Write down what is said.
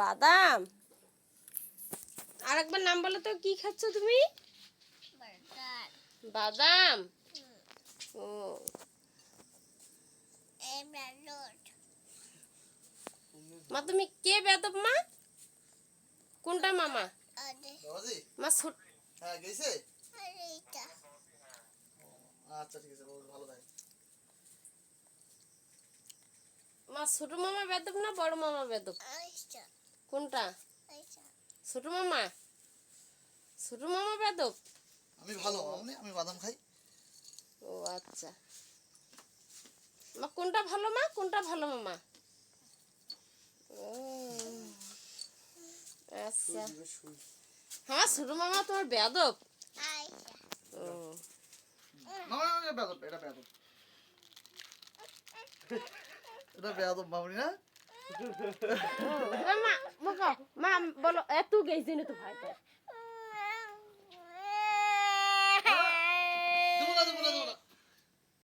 বাদাম। আর একবার নাম বলো তো কি খাচ্ছ তুমি? বাদাম। ও। মা তুমি কে বেদব মা? কোনটা মামা মা? ছোট। হ্যাঁ গেছে? আচ্ছা ঠিক আছে ভালো থাকে। মা ছোট মামা বেদব না বড় মামা বেদব আইসা কোনটা? ছোট মামা? ছোট মামা বেদব আমি ভালো আমি আমি বাদাম খাই। ও আচ্ছা। মা কোনটা ভালো মা? কোনটা ভালো মামা? ও আচ্ছা। হ্যাঁ ছোট মামা তোমার বেদব আইসা ও। না না, না, এটা বেয়াদব। মামনি না মা মা মা বলো এত গেছি না তো ভাই